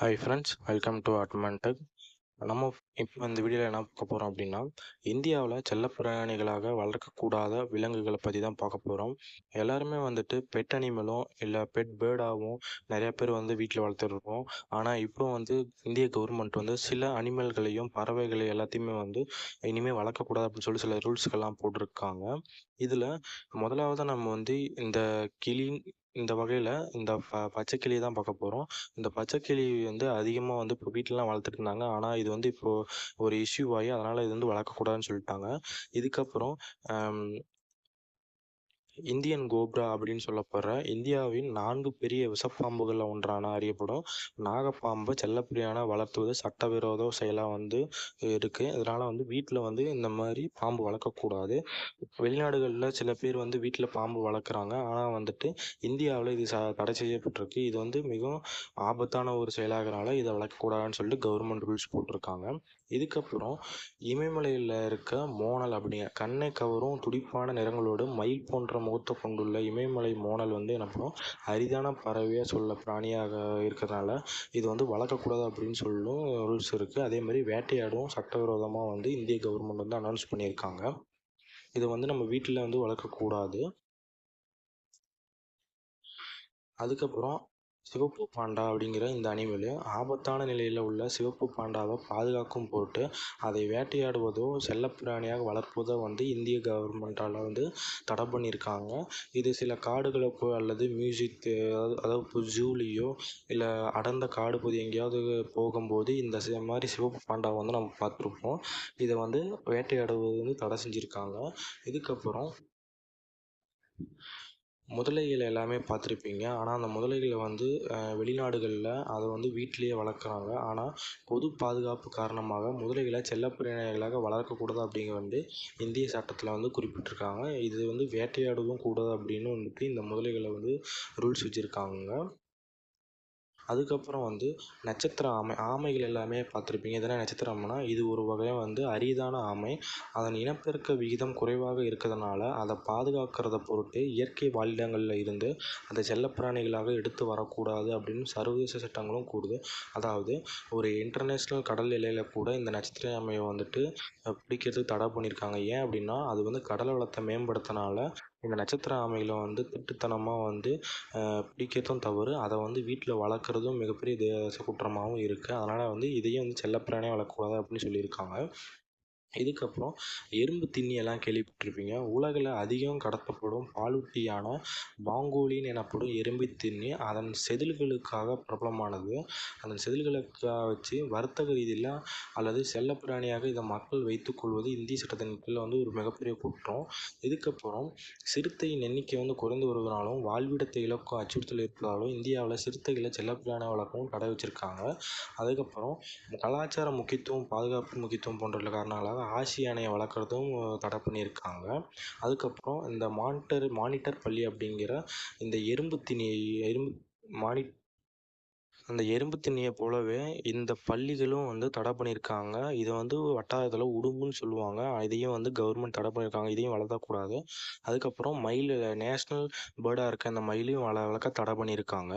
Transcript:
Hi friends welcome to அட்மன் நம்ம இப்போ இந்த வீடியோவில் என்ன பார்க்க போகிறோம் அப்படின்னா இந்தியாவில் செல்லப்பிராணிகளாக வளர்க்கக்கூடாத விலங்குகளை பற்றி தான் பார்க்க போகிறோம் எல்லாருமே வந்துட்டு பெட் அனிமலும் இல்லை பெட் பேர்டாகவும் நிறையா பேர் வந்து வீட்டில் வளர்த்துருப்போம். ஆனால் இப்போ வந்து இந்திய கவர்மெண்ட் வந்து சில அனிமல்களையும் பறவைகளை எல்லாத்தையுமே வந்து இனிமேல் வளர்க்கக்கூடாது அப்படின்னு சொல்லி சில ரூல்ஸ்கள்லாம் போட்டிருக்காங்க. இதில் முதலாவது நம்ம வந்து இந்த கிளி இந்த வகையில் இந்த ப பச்சைக்கிளி தான் பார்க்க போகிறோம் இந்த பச்சைக்கிளி வந்து அதிகமாக வந்து இப்போ வீட்டிலலாம் வளர்த்துட்டு இருந்தாங்க. ஆனால் இது வந்து இப்போது ஒரு இஷ்யூ ஆகி அதனால் இது வந்து வளர்க்கக்கூடாதுன்னு சொல்லிட்டாங்க. இதுக்கப்புறம் இந்தியன் கோப்ரா அப்படின்னு சொல்லப்படுற இந்தியாவின் நான்கு பெரிய விஷப்பாம்புகளில் ஒன்றான அறியப்படும் நாகப்பாம்பை செல்லப்பிரியான வளர்த்துவது சட்டவிரோத செயலாக வந்து இருக்குது இதனால் வந்து வீட்டில் வந்து இந்த மாதிரி பாம்பு வளர்க்கக்கூடாது. வெளிநாடுகளில் சில பேர் வந்து வீட்டில் பாம்பு வளர்க்குறாங்க. ஆனால் வந்துட்டு இந்தியாவில் இது ச தடை செய்யப்பட்டிருக்கு. இது வந்து மிகவும் ஆபத்தான ஒரு செயலாகிறனால இதை வளர்க்கக்கூடாதுன்னு சொல்லிட்டு கவர்மெண்ட் ரூல்ஸ் போட்டிருக்காங்க. இதுக்கப்புறம் இமயமலையில் இருக்க மோனல் அப்படிங்க கண்ணை கவரும் துடிப்பான நிறங்களோடு மயில் போன்ற முகத்தை கொண்டுள்ள இமயமலை மோனல் வந்து என்ன பண்ணும்? அரிதான பறவையாக சொல்ல பிராணியாக இருக்கிறதுனால இது வந்து வளர்க்கக்கூடாது அப்படின்னு சொல்லும் ரூல்ஸ் இருக்குது அதே மாதிரி வேட்டையாடும் சட்டவிரோதமாக வந்து இந்திய கவர்மெண்ட் வந்து அனௌன்ஸ் பண்ணியிருக்காங்க. இதை வந்து நம்ம வீட்டில் வந்து வளர்க்கக்கூடாது. அதுக்கப்புறம் சிவப்பு பாண்டா அப்படிங்கிற இந்த அனிமல் ஆபத்தான நிலையில் உள்ள சிவப்பு பாண்டாவை பாதுகாக்கும் பொருட்டு அதை வேட்டையாடுவதோ செல்லப்பிராணியாக வளர்ப்பதோ வந்து இந்திய கவர்மெண்ட்டால் வந்து தடை பண்ணியிருக்காங்க. இது சில காடுகளுக்கோ அல்லது மியூசிக் அதாவது அதாவது இப்போ ஜூலேயோ இல்லை அடர்ந்த காடு பகுதி எங்கேயாவது போகும்போது இந்த மாதிரி சிவப்பு பாண்டாவை வந்து நம்ம பார்த்துருப்போம். இதை வந்து வேட்டையாடுவது வந்து தடை செஞ்சுருக்காங்க. இதுக்கப்புறம் முதலைகள் எல்லாமே பார்த்துருப்பீங்க. ஆனால் அந்த முதலைகளை வந்து வெளிநாடுகளில் அதை வந்து வீட்டிலேயே வளர்க்குறாங்க. ஆனால் பொது பாதுகாப்பு காரணமாக முதலைகளை செல்லப்பிராணிகளாக வளர்க்கக்கூடாது அப்படிங்க வந்து இந்திய சட்டத்தில் வந்து குறிப்பிட்டிருக்காங்க. இது வந்து வேட்டையாடுவதும் கூடாது அப்படின்னு வந்துட்டு இந்த முதலைகளை வந்து ரூல்ஸ் வச்சுருக்காங்க. அதுக்கப்புறம் வந்து நட்சத்திர ஆமை ஆமைகள் எல்லாமே பார்த்துருப்பீங்க. இதெல்லாம் நட்சத்திரம்னா இது ஒரு வகையாக வந்து அரிதான ஆமை. அதன் இனப்பெருக்க விகிதம் குறைவாக இருக்கிறதுனால அதை பாதுகாக்கிறத பொருட்டு இயற்கை வாழிடங்களில் இருந்து அதை செல்லப்பிராணிகளாக எடுத்து வரக்கூடாது அப்படின்னு சர்வதேச சட்டங்களும் கூடுது அதாவது ஒரு இன்டர்நேஷ்னல் கடல் எல்லையில் கூட இந்த நட்சத்திர ஆமையை வந்துட்டு பிடிக்கிறதுக்கு தடை பண்ணியிருக்காங்க. ஏன் அப்படின்னா அது வந்து கடல் வளத்தை மேம்படுத்தினால இந்த நட்சத்திர ஆமைகளை வந்து திட்டுத்தனமாக வந்து பிடிக்கிறதும் தவறு. அதை வந்து வீட்டில் வளர்க்குறதும் மிகப்பெரிய தேச குற்றமாகவும் இருக்குது அதனால் வந்து இதையும் வந்து செல்லப்பிராணியாக வளர்க்கக்கூடாது அப்படின்னு சொல்லியிருக்காங்க. இதுக்கப்புறம் எறும்பு திண்ணியெல்லாம் கேள்விப்பட்டிருப்பீங்க. உலகில் அதிகம் கடத்தப்படும் பாலூட்டியான பாங்கோலின் எனப்படும் எறும்பு திண்ணி அதன் செதில்களுக்காக பிரபலமானது. அதன் செதில்களுக்காக வச்சு வர்த்தக ரீதியில் அல்லது செல்லப்பிராணியாக இதை மக்கள் வைத்துக்கொள்வது இந்திய சட்டத்தின் கீழ் வந்து ஒரு மிகப்பெரிய குற்றம். இதுக்கப்புறம் சிறுத்தையின் எண்ணிக்கை வந்து குறைந்து வருவதனாலும் வாழ்விடத்தை இழக்கும் அச்சுறுத்தல் இருப்பதாலும் இந்தியாவில் சிறுத்தைகளை செல்லப்பிராணி வளர்க்கவும் கடை வச்சுருக்காங்க. அதுக்கப்புறம் கலாச்சார முக்கியத்துவம் பாதுகாப்பு முக்கியத்துவம் போன்ற காரணங்களால் காரணங்களாக ஆசி யானையை வளர்க்குறதும் தடை பண்ணியிருக்காங்க. அதுக்கப்புறம் இந்த மானிட்டர் மானிட்டர் பள்ளி அப்படிங்கிற இந்த எறும்பு திணி எறும்பு மானி அந்த எறும்பு திண்ணியை போலவே இந்த பள்ளிகளும் வந்து தடை பண்ணியிருக்காங்க. இதை வந்து வட்டாரத்தில் உடும்புன்னு சொல்லுவாங்க. இதையும் வந்து கவர்மெண்ட் தடை பண்ணியிருக்காங்க. இதையும் வளர்த்தக்கூடாது அதுக்கப்புறம் மயில் நேஷ்னல் பேர்டாக இருக்க அந்த மயிலையும் வள வளர்க்க தடை பண்ணியிருக்காங்க.